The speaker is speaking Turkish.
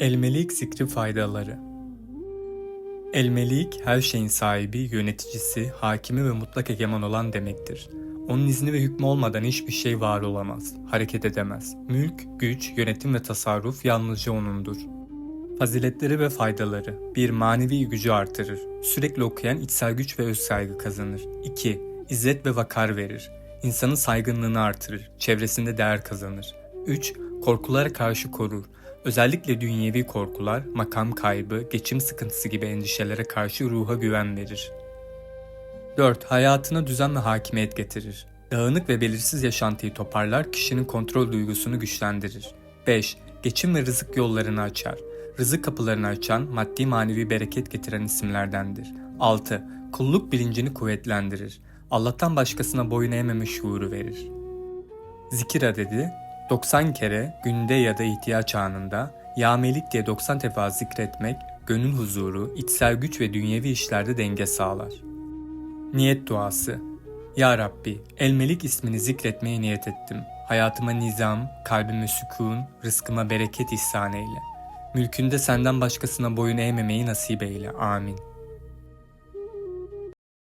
Elmelik zikri faydaları Elmelik her şeyin sahibi, yöneticisi, hakimi ve mutlak egemen olan demektir. Onun izni ve hükmü olmadan hiçbir şey var olamaz, hareket edemez. Mülk, güç, yönetim ve tasarruf yalnızca O'nundur. Faziletleri ve faydaları 1. Manevi gücü artırır. Sürekli okuyan içsel güç ve öz saygı kazanır. 2. İzzet ve vakar verir. İnsanın saygınlığını artırır. Çevresinde değer kazanır. 3. Korkulara karşı korur. Özellikle dünyevi korkular, makam kaybı, geçim sıkıntısı gibi endişelere karşı ruha güven verir. 4. Hayatına düzen ve hakimiyet getirir. Dağınık ve belirsiz yaşantıyı toparlar, kişinin kontrol duygusunu güçlendirir. 5. Geçim ve rızık yollarını açar. Rızık kapılarını açan, maddi manevi bereket getiren isimlerdendir. 6. Kulluk bilincini kuvvetlendirir. Allah'tan başkasına boyun eğmeme şuuru verir. Zikir adedi 90 kere günde ya da ihtiyaç anında Ya Melik diye 90 defa zikretmek gönül huzuru, içsel güç ve dünyevi işlerde denge sağlar. Niyet duası Ya Rabbi, El Melik ismini zikretmeye niyet ettim. Hayatıma nizam, kalbime sükun, rızkıma bereket ihsan eyle. Mülkünde senden başkasına boyun eğmemeyi nasip eyle. Amin.